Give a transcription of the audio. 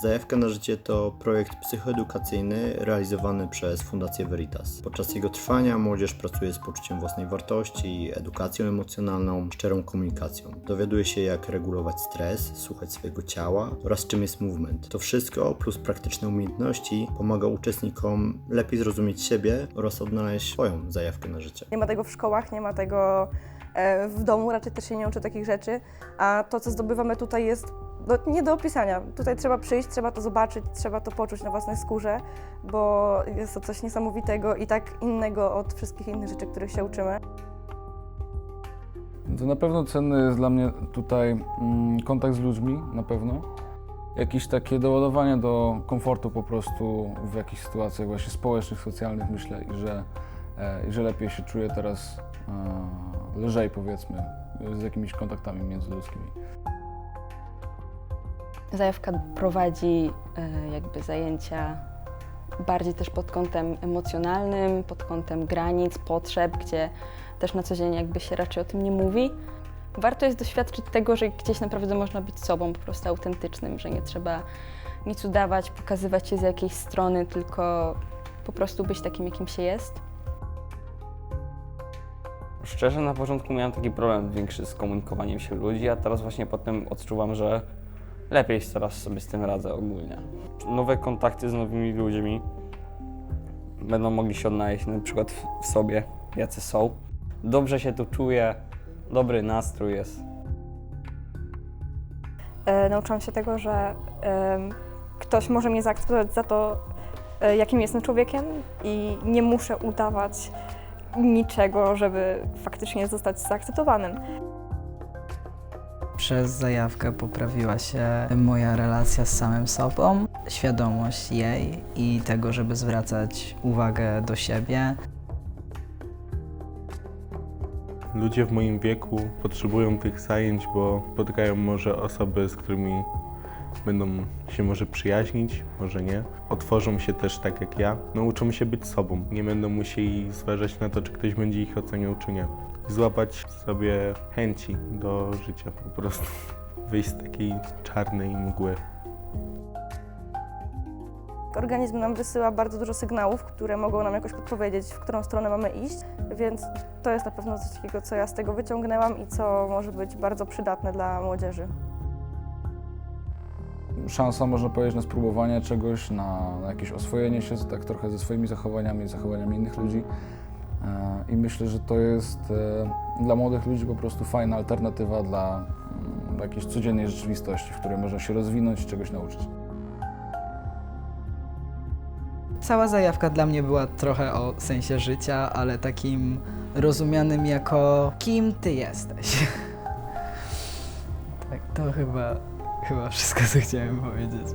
Zajawka na życie to projekt psychoedukacyjny realizowany przez Fundację Veritas. Podczas jego trwania młodzież pracuje z poczuciem własnej wartości, edukacją emocjonalną, szczerą komunikacją. Dowiaduje się jak regulować stres, słuchać swojego ciała oraz czym jest movement. To wszystko plus praktyczne umiejętności pomaga uczestnikom lepiej zrozumieć siebie oraz odnaleźć swoją zajawkę na życie. Nie ma tego w szkołach, nie ma tego e, w domu, raczej też się nie uczy takich rzeczy, a to, co zdobywamy tutaj jest no, nie do opisania. Tutaj trzeba przyjść, trzeba to zobaczyć, trzeba to poczuć na własnej skórze, bo jest to coś niesamowitego i tak innego od wszystkich innych rzeczy, których się uczymy. To na pewno cenny jest dla mnie tutaj mm, kontakt z ludźmi, na pewno. Jakieś takie doładowanie do komfortu po prostu w jakichś sytuacjach właśnie społecznych, socjalnych myślę i że, e, i że lepiej się czuję teraz e, lżej powiedzmy z jakimiś kontaktami międzyludzkimi. Zajawka prowadzi e, jakby zajęcia bardziej też pod kątem emocjonalnym, pod kątem granic, potrzeb, gdzie też na co dzień jakby się raczej o tym nie mówi. Warto jest doświadczyć tego, że gdzieś naprawdę można być sobą, po prostu autentycznym, że nie trzeba nic udawać, pokazywać się z jakiejś strony, tylko po prostu być takim, jakim się jest. Szczerze, na początku miałem taki problem większy z komunikowaniem się ludzi, a teraz właśnie potem odczuwam, że lepiej teraz sobie z tym radzę ogólnie. Nowe kontakty z nowymi ludźmi będą mogli się odnaleźć na przykład w- sobie, jacy są. Dobrze się tu czuję, dobry nastrój jest. E, nauczyłam się tego, że ktoś może mnie zaakceptować za to, e, jakim jestem człowiekiem i nie muszę udawać niczego, żeby faktycznie zostać zaakceptowanym. Przez zajawkę poprawiła się moja relacja z samym sobą, świadomość jej i tego, żeby zwracać uwagę do siebie. Ludzie w moim wieku potrzebują tych zajęć, bo spotykają może osoby, z którymi będą się może przyjaźnić, może nie. Otworzą się też tak jak ja. Nauczą się być sobą. Nie będą musieli zważać na to, czy ktoś będzie ich oceniał, czy nie. Złapać sobie chęci do życia po prostu. Wyjść z takiej czarnej mgły. Organizm nam wysyła bardzo dużo sygnałów, które mogą nam jakoś podpowiedzieć, w którą stronę mamy iść, więc to jest na pewno coś takiego, co ja z tego wyciągnęłam i co może być bardzo przydatne dla młodzieży. Szansa, można powiedzieć, na spróbowanie czegoś, na, na jakieś oswojenie się tak trochę ze swoimi zachowaniami, zachowaniami innych ludzi. E, I myślę, że to jest e, dla młodych ludzi po prostu fajna alternatywa dla mm, jakiejś codziennej rzeczywistości, w której można się rozwinąć i czegoś nauczyć. Cała zajawka dla mnie była trochę o sensie życia, ale takim rozumianym jako kim ty jesteś. tak, to chyba, chyba wszystko, co chciałem powiedzieć.